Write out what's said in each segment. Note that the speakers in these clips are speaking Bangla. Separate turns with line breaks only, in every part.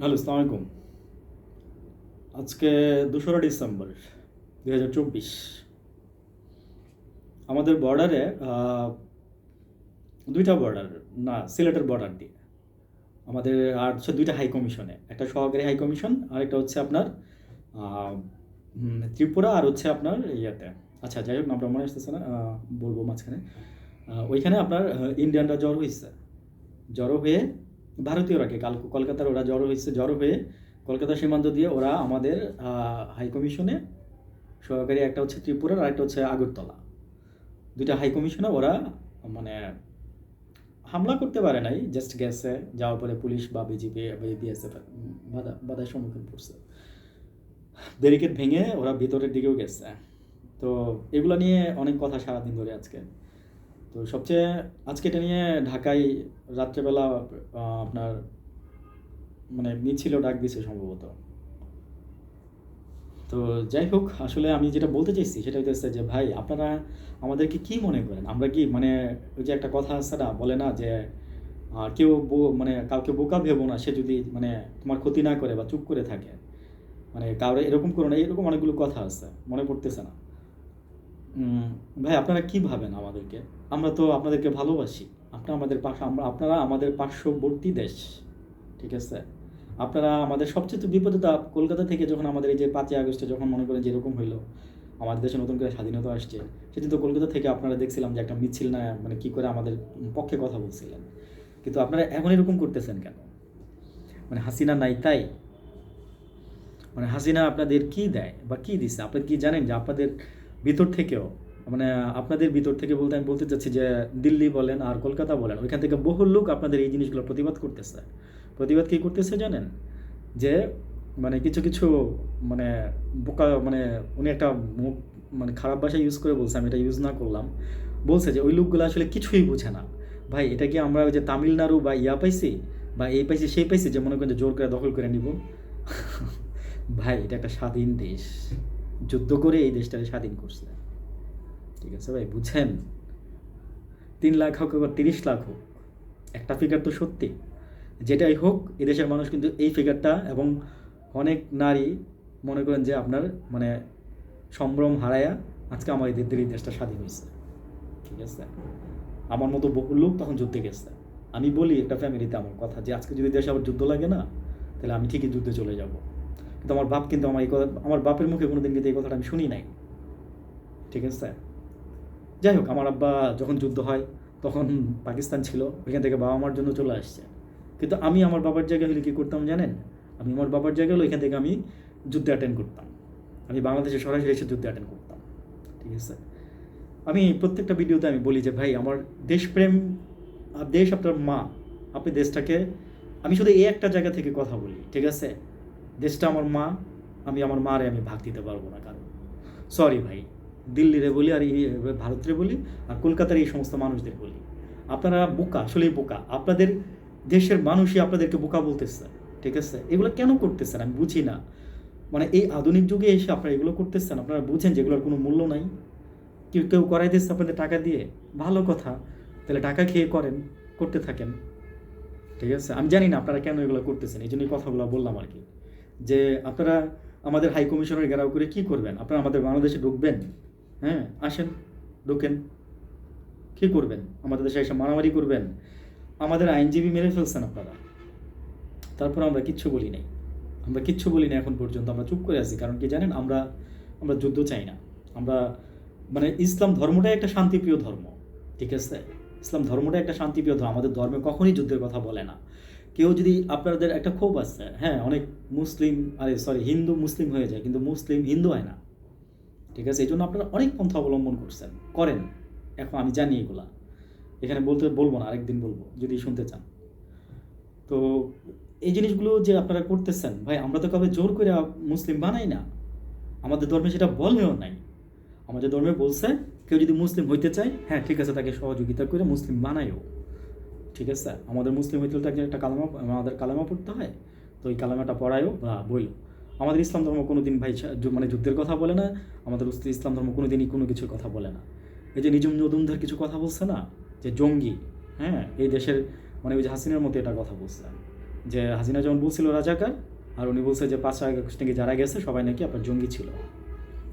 হ্যালো সালাম আলাইকুম। আজকে দোসরা ডিসেম্বর দু হাজার চব্বিশ। আমাদের বর্ডারে দুইটা বর্ডার না, সিলেটের বর্ডার দিয়ে। আমাদের আর হচ্ছে দুইটা হাই কমিশনে একটা সহকারী হাই কমিশন আর একটা হচ্ছে আপনার ত্রিপুরা আর হচ্ছে আপনার ইয়েতে। আচ্ছা যাই হোক, নামটা মনে আসতেছে না বলব মাঝখানে। ওইখানে আপনার ইন্ডিয়ানরা জ্বর হয়েছে জড়ো হয়ে ভারতীয়রা কে কাল কলকাতার ওরা জড়ো হয়েছে জড়ো হয়ে কলকাতা সীমান্ত দিয়ে ওরা আমাদের হাই কমিশনে সহকারী একটা হচ্ছে ত্রিপুরার আর একটা হচ্ছে আগরতলা। দুইটা হাই কমিশনে ওরা মানে হামলা করতে পারে নাই জাস্ট গেছে, যাওয়ার পরে পুলিশ বা বিজেপি বিএসএফ বাধা, বাধার সম্মুখীন পড়ছে। ব্যারিকেড ভেঙে ওরা ভিতরের দিকেও গেছে। তো এগুলো নিয়ে অনেক কথা সারাদিন ধরে আজকে। তো সবচেয়ে আজকে এটা নিয়ে ঢাকায় রাত্রেবেলা আপনার মানে মিছিলও ডাক দিছে সম্ভবত। তো যাই হোক, আসলে আমি যেটা বলতে চাইছি সেটা হচ্ছে যে, ভাই, আপনারা আমাদেরকে কি মনে করেন? আমরা কি মানে ওই যে একটা কথা আছে না, বলে না যে কেউ মানে কাউকে বোকা ভেবো না, সে যদি মানে তোমার ক্ষতি না করে বা চুপ করে থাকে। মানে কাউরে এরকম করো না, এরকম অনেকগুলো কথা আছে, মনে পড়তেছে না। ভাই, আপনারা কি ভাবেন আমাদেরকে? আমরা তো আপনাদেরকে ভালোবাসি। আপনারা আমাদের পাশ আমরা আপনারা আমাদের পার্শ্ববর্তী দেশ, ঠিক আছে? আপনারা আমাদের সবচেয়ে তো বিপদে তো কলকাতা থেকে যখন আমাদের এই যে পাঁচই আগস্টে যখন মনে করেন যেরকম হইল, আমাদের দেশে নতুন করে স্বাধীনতা আসছে, সেদিন তো কলকাতা থেকে আপনারা দেখছিলাম যে একটা মিছিল না মানে কী করে আমাদের পক্ষে কথা বলছিলেন। কিন্তু আপনারা এখন এরকম করতেছেন কেন? মানে হাসিনা নাই তাই? মানে হাসিনা আপনাদের কি দেয় বা কি দিচ্ছে আপনারা কি জানেন যে আপনাদের ভিতর থেকেও মানে আপনাদের ভিতর থেকে বলতে আমি বলতে চাচ্ছি যে দিল্লি বলেন আর কলকাতা বলেন, ওইখান থেকে বহু লোক আপনাদের এই জিনিসগুলো প্রতিবাদ করতেছে। প্রতিবাদ কী করতেছে জানেন? যে মানে কিছু কিছু মানে বোকা মানে উনি একটা মুখ মানে খারাপ ভাষা ইউজ করে বলছে, আমি এটা ইউজ না করলাম। বলছে যে ওই লোকগুলো আসলে কিছুই বুঝে না। ভাই, এটা কি আমরা ওই যে তামিলনাড়ু বা ইয়া পাইছি? বা এই পাইছি, সেই পাইছি যে মনে করেন যে জোর করে দখল করে নিব? ভাই, এটা একটা স্বাধীন দেশ। যুদ্ধ করে এই দেশটাকে স্বাধীন করছে। ঠিক আছে ভাই, বুঝছেন? তিন লাখ হোক বা তিরিশ লাখ হোক, একটা ফিগার তো সত্যি। যেটাই হোক এদেশের মানুষ কিন্তু এই ফিগারটা এবং অনেক নারী মনে করেন যে আপনার মানে সম্ভ্রম হারায়া আজকে আমার এদের এই দেশটা স্বাধীন হয়েছে। ঠিক আছে? আমার মতো লোক তখন যুদ্ধে গেছে। আমি বলি একটা ফ্যামিলিতে আমার কথা যে আজকে যদি দেশে আবার যুদ্ধ লাগে না, তাহলে আমি ঠিকই যুদ্ধে চলে যাব। কিন্তু আমার বাপ কিন্তু আমার এই কথা আমার বাপের মুখে কোনোদিন কিন্তু এই কথাটা আমি শুনি নাই। ঠিক আছে? যাই হোক, আমার আব্বা যখন যুদ্ধ হয়, তখন পাকিস্তান ছিল, ওইখান থেকে বাবা মার জন্য চলে আসছে। কিন্তু আমি আমার বাবার জায়গায় হলে কী করতাম জানেন? আমি আমার বাবার জায়গায় হলে ওইখান থেকে আমি যুদ্ধে অ্যাটেন্ড করতাম। আমি বাংলাদেশে সরাসরি এসে যুদ্ধে অ্যাটেন্ড করতাম। ঠিক আছে? আমি প্রত্যেকটা ভিডিওতে আমি বলি যে, ভাই, আমার দেশপ্রেম দেশ আপনার মা। আপনি দেশটাকে আমি শুধু এই একটা জায়গা থেকে কথা বলি, ঠিক আছে? দেশটা আমার মা, আমি আমার মারে আমি ভাগ দিতে পারব না কারণ সরি ভাই, দিল্লিরে বলি আর ভারতের বলি আর কলকাতার এই সমস্ত মানুষদের বলি। আপনারা বোকা, আসলেই বোকা। আপনাদের দেশের মানুষই আপনাদেরকে বোকা বলতেছে, ঠিক আছে? এগুলো কেন করতেছেন? আমি বুঝি না। মানে এই আধুনিক যুগে এসে আপনারা এগুলো করতেছেন, আপনারা বুঝেন যে এগুলোর কোনো মূল্য নাই। কেউ কেউ করাই দিচ্ছে আপনাদের টাকা দিয়ে। ভালো কথা। তাহলে টাকা খেয়ে করেন, করতে থাকেন। ঠিক আছে? আমি জানি না আপনারা কেন এগুলো করতেছেন, এই জন্যই কথাগুলো বললাম আর কি। যে আপনারা আমাদের হাই কমিশনের ঘেরাও করে কি করবেন? আপনারা আমাদের বাংলাদেশে ঢুকবেন? হ্যাঁ আসেন, ঢুকেন। কী করবেন? আমাদের দেশে এসে মারামারি করবেন? আমাদের আইনজীবী মেরে ফেলছেন আপনারা। তারপর আমরা কিচ্ছু বলি নাই। আমরা কিচ্ছু বলি না এখন পর্যন্ত। আমরা চুপ করে আছি। কারণ কি জানেন? আমরা আমরা যুদ্ধ চাই না। আমরা মানে ইসলাম ধর্মটাই একটা শান্তিপ্রিয় ধর্ম। ঠিক আছে? ইসলাম ধর্মটা একটা শান্তিপ্রিয় ধর্ম। আমাদের ধর্মে কখনই যুদ্ধের কথা বলে না। কেউ যদি আপনাদের একটা ক্ষোভ আছে হ্যাঁ অনেক মুসলিম, আরে সরি হিন্দু মুসলিম হয়ে যায়, কিন্তু মুসলিম হিন্দু হয় না, ঠিক আছে? এই জন্য আপনারা অনেক পন্থা অবলম্বন করছেন, করেন। এখন আমি জানি এগুলা। এখানে বলতে বলব না, আরেকদিন বলব, যদি শুনতে চান। তো এই জিনিসগুলো যে আপনারা করতেছেন, ভাই, আমরা তো কবে জোর করে মুসলিম বানাই না। আমাদের ধর্মে সেটা বলেও নাই। আমাদের ধর্মে বলছে, কেউ যদি মুসলিম হইতে চায় হ্যাঁ ঠিক আছে, তাকে সহযোগিতা করে মুসলিম বানাইও ঠিক আছে? আমাদের মুসলিম তাকে একটা কালামা, আমাদের কালামা পড়তে হয়, তো ওই কালামাটা পড়ায়ও বা বইল আমাদের ইসলাম ধর্ম কোনো দিন ভাই মানে যুদ্ধের কথা বলে না, আমাদের ইসলাম ধর্ম কোনো দিনই কোনো কিছুর কথা বলে না। এই যে নিজম নদুমধার কিছু কথা বলছে না, যে জঙ্গি হ্যাঁ এই দেশের মানে ওই যে হাসিনের মতো এটা কথা বলছে। যে হাসিনা যেমন বলছিল রাজাকার, আর উনি বলছে যে পাঁচ আগস্ট নাকি যারা গেছে, সবাই নাকি আপনার জঙ্গি ছিল।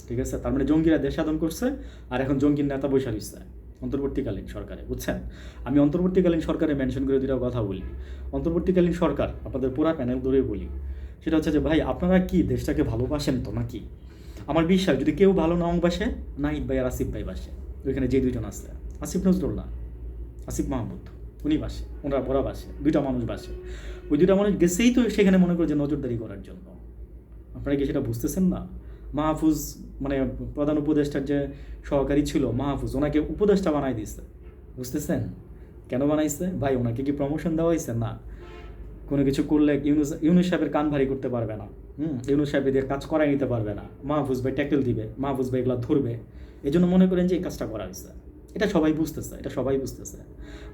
ঠিক আছে? তার মানে জঙ্গিরা দেশ সাধন করছে, আর এখন জঙ্গির নেতা বৈশা দিচ্ছে অন্তর্বর্তীকালীন সরকারে, বুঝছেন? আমি অন্তর্বর্তীকালীন সরকারে মেনশন করে দুটা কথা বলি। অন্তর্বর্তীকালীন সরকার, আপনাদের পুরা প্যানেল ধরে বলি। সেটা হচ্ছে যে, ভাই, আপনারা কি দেশটাকে ভালোবাসেন তো নাকি? আমার বিশ্বাস, যদি কেউ ভালো নাও বাসে নাহিদ ভাই আর আসিফ ভাই বাসে। ওইখানে যে দুইজন আছে, আসিফ নজরুল্লাহ, আসিফ মাহমুদ, উনি বাসে, ওনারা বড়া বাসে, দুইটা মানুষ বাসে। ওই দুইটা মানুষ গেছেই তো সেখানে মনে করে যে নজরদারি করার জন্য। আপনারা কি সেটা বুঝতেছেন না? মাহফুজ মানে প্রধান উপদেষ্টার যে সহকারী ছিল মাহফুজ, ওনাকে উপদেষ্টা বানাই দিয়েছে। বুঝতেছেন? কেন বানাইছে? ভাই, ওনাকে কি প্রমোশন দেওয়া হয়েছে? না। কোনো কিছু করলে ইউনুস ইউনুস সাহেবের কান ভারী করতে পারবে না। হুম? ইউনুস সাহেব দিয়ে কাজ করাই নিতে পারবে না। মাহফুজ ভাই ট্যাকেল দিবে, মাহফুজ ভাই এগুলো ধরবে। এই জন্য মনে করেন যে এই কাজটা করা হয়েছে। এটা সবাই বুঝতেছে, এটা সবাই বুঝতেছে।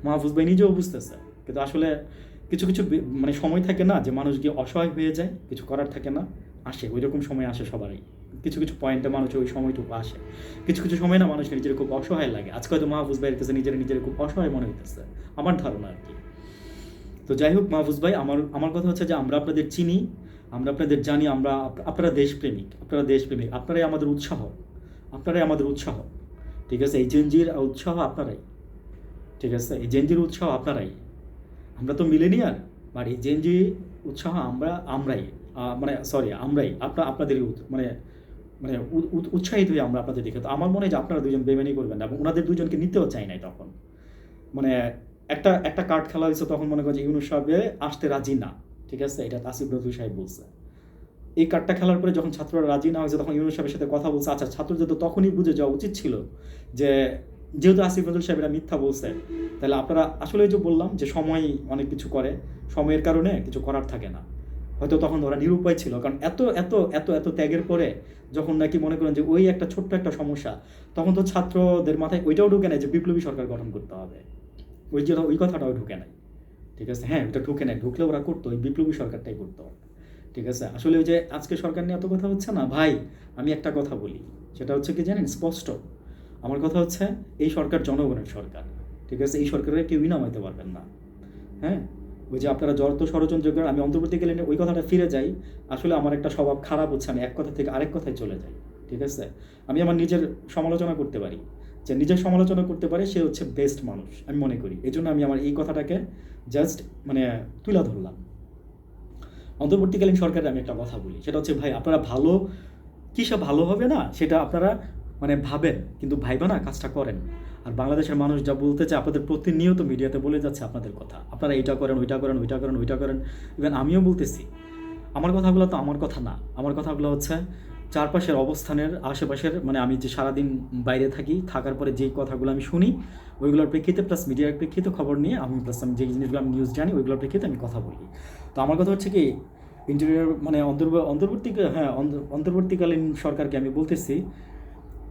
মাহফুজ ভাই নিজেও বুঝতেছে। কিন্তু আসলে কিছু কিছু মানে সময় থাকে না যে মানুষ গিয়ে অসহায় হয়ে যায়, কিছু করার থাকে না, আসে ওই রকম সময় আসে সবারই। কিছু কিছু পয়েন্টে মানুষ ওই সময়টুকু আসে। কিছু কিছু সময় না মানুষকে নিজের খুব অসহায় লাগে। আজকে হয়তো মাহফুজ ভাইয়ের কাছে নিজের নিজের খুব অসহায় মনে হইতেছে। আমার ধারণা আর কি। তো যাই হোক মাহফুজ ভাই, আমার আমার কথা হচ্ছে যে আমরা আপনাদের চিনি, আমরা আপনাদের জানি, আমরা আপনারা দেশপ্রেমিক আপনারা দেশপ্রেমিক, আপনারাই আমাদের উৎসাহ। আপনারাই আমাদের উৎসাহ। ঠিক আছে? এই জেনজির উৎসাহ আপনারাই। ঠিক আছে? এই জেনজির উৎসাহ আপনারাই। আমরা তো মিলেনিয়ার বাট এই জেনজি উৎসাহ আমরা, আমরাই। মানে সরি আমরাই। আপনার আপনাদেরই মানে মানে উৎসাহিত হয়ে আমরা আপনাদের দেখে তো আমার মনে হয় যে আপনারা দুজন বেমানি করবেন না, এবং ওনাদের দুজনকে নিতেও চাই নাই তখন। মানে একটা একটা কার্ড খেলা হয়েছে তখন মনে করেন যে ইউনুস সাহেবে আসতে রাজি না, ঠিক আছে? এটা তাসিফ নজরুল সাহেব বলছে। এই কার্ডটা খেলার পরে যখন ছাত্ররা রাজি না হয়েছে তখন ইউনুস সাহেবের সাথে কথা বলছে। আচ্ছা ছাত্রদের তো তখনই বুঝে যাওয়া উচিত ছিল যে, যেহেতু আসিফ নজরুল সাহেব এরা মিথ্যা বলছে, তাহলে আপনারা আসলে যে বললাম যে সময় অনেক কিছু করে, সময়ের কারণে কিছু করার থাকে না। হয়তো তখন ওরা নিরুপায় ছিল। কারণ এত এত এত এত ত্যাগের পরে যখন নাকি মনে করেন যে ওই একটা ছোট্ট একটা সমস্যা, তখন তো ছাত্রদের মাথায় ওইটাও ঢুকে নেয় যে বিপ্লবী সরকার গঠন করতে হবে। ওই যে ওই কথাটাও ঢুকে নেয় ঠিক আছে? হ্যাঁ ওটা ঢুকে নেয় ঢুকলে ওরা করতো, ওই বিপ্লবী সরকারটাই করতো। ঠিক আছে? আসলে ওই যে আজকে সরকার নিয়ে এত কথা হচ্ছে না? ভাই, আমি একটা কথা বলি। সেটা হচ্ছে কি জানেন? স্পষ্ট। আমার কথা হচ্ছে, এই সরকার জনগণের সরকার। ঠিক আছে? এই সরকারের কেউই নামাইতে পারবেন না। হ্যাঁ? ওই যে আপনারা যত ষড়যন্ত্র করেন আমি অন্তর্বর্তীকালীন ওই কথাটা ফিরে যাই, আসলে আমার একটা স্বভাব খারাপ হচ্ছে, আমি এক কথা থেকে আরেক কথায় চলে যাই, ঠিক আছে? আমি আমার নিজের সমালোচনা করতে পারি, যে নিজের সমালোচনা করতে পারে, সে হচ্ছে বেস্ট মানুষ, আমি মনে করি এই জন্য আমি আমার এই কথাটাকে জাস্ট মানে তুলে ধরলাম। অন্তর্বর্তীকালীন সরকারের আমি একটা কথা বলি, সেটা হচ্ছে, ভাই, আপনারা ভালো, কিসে ভালো হবে না, সেটা আপনারা মানে ভাবেন, কিন্তু ভাইবা না, কাজটা করেন। আর বাংলাদেশের মানুষ যা বলতে চায়, আপনাদের প্রতিনিয়ত মিডিয়াতে বলে যাচ্ছে আপনাদের কথা। আপনারা এইটা করেন, ওইটা করেন ওইটা করেন ওইটা করেন। ইভেন আমিও বলতেছি, আমার কথাগুলো তো আমার কথা না। আমার কথাগুলো হচ্ছে, চারপাশের অবস্থানের আশেপাশের মানে আমি যে সারাদিন বাইরে থাকি, থাকার পরে যেই কথাগুলো আমি শুনি, ওইগুলোর প্রেক্ষিতে প্লাস মিডিয়ার প্রেক্ষিতে খবর নিয়ে আমি প্লাস আমি যেই জিনিসগুলো আমি নিউজ জানি, ওইগুলোর প্রেক্ষিতে আমি কথা বলি। তো আমার কথা হচ্ছে কি ইন্টেরিয়র মানে অন্তর্ব অন্তর্বর্তী হ্যাঁ অন্ত- অন্তর্বর্তীকালীন সরকারকে আমি বলতেছি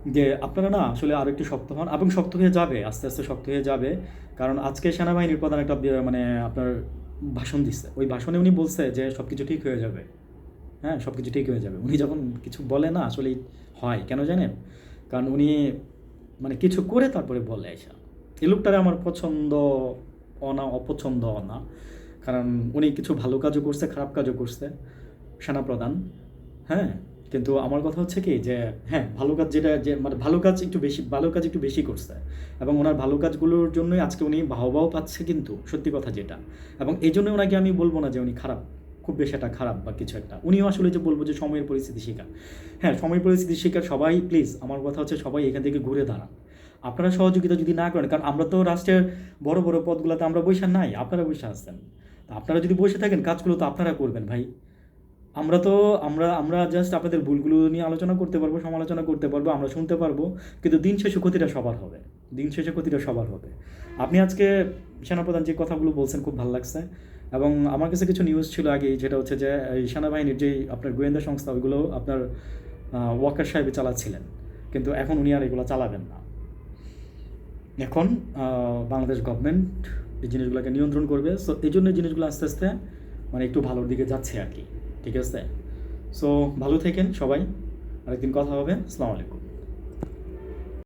যে আপনারা না আসলে আরও একটু শক্ত হন এবং শক্ত হয়ে যাবে, আস্তে আস্তে শক্ত হয়ে যাবে। কারণ আজকে সেনাবাহিনীর প্রধান একটা মানে আপনার ভাষণ দিচ্ছে ওই ভাষণে উনি বলছে যে সব কিছু ঠিক হয়ে যাবে। হ্যাঁ সব কিছু ঠিক হয়ে যাবে। উনি যখন কিছু বলে না আসলেই হয়, কেন জানেন? কারণ উনি মানে কিছু করে তারপরে বলে আইসা এই লোকটারে আমার পছন্দ অনা, অপছন্দ না কারণ উনি কিছু ভালো কাজও করছে, খারাপ কাজও করছে, সেনাপ্রধান। হ্যাঁ কিন্তু আমার কথা হচ্ছে কি যে হ্যাঁ ভালো কাজ যেটা যে মানে ভালো কাজ একটু বেশি, ভালো কাজ একটু বেশি করছে। এবং ওনার ভালো কাজগুলোর জন্যই আজকে উনি বাহবাও পাচ্ছে কিন্তু, সত্যি কথা যেটা। এবং এই জন্য ওনাকে আমি বলব না যে উনি খারাপ, খুব বেশি একটা খারাপ বা কিছু একটা। উনিও আসলে যে বলব যে সময়ের পরিস্থিতি শিকার। হ্যাঁ সময়ের পরিস্থিতি শিকার সবাই, প্লিজ, আমার কথা হচ্ছে সবাই এখান থেকে ঘুরে দাঁড়ান। আপনারা সহযোগিতা যদি না করেন, কারণ আমরা তো রাষ্ট্রের বড় বড় পদগুলোতে আমরা বসে নাই, আপনারা বসে আসছেন আপনারা যদি বসে থাকেন, কাজগুলো তো আপনারা করবেন ভাই। আমরা তো, আমরা আমরা জাস্ট আপনাদের ভুলগুলো নিয়ে আলোচনা করতে পারব, সমালোচনা করতে পারব, আমরা শুনতে পারব, কিন্তু দিন শেষে ক্ষতিটা সবার হবে। দিন শেষে ক্ষতিটা সবার হবে। আপনি আজকে সেনাপ্রধান যে কথাগুলো বলছেন খুব ভালো লাগছে, এবং আমার কাছে কিছু নিউজ ছিল আগে যেটা হচ্ছে যে, এই সেনাবাহিনীর যেই আপনার গোয়েন্দা সংস্থা, ওইগুলো আপনার ওয়াকার সাহেবে চালাচ্ছিলেন। কিন্তু এখন উনি আর এগুলো চালাবেন না। এখন বাংলাদেশ গভর্নমেন্ট এই জিনিসগুলোকে নিয়ন্ত্রণ করবে। সো এই জন্য জিনিসগুলো আস্তে আস্তে মানে একটু ভালোর দিকে যাচ্ছে আর কি। ঠিক আছে? সো ভালো থাকেন সবাই। আরেকদিন কথা হবে। আসসালামু আলাইকুম।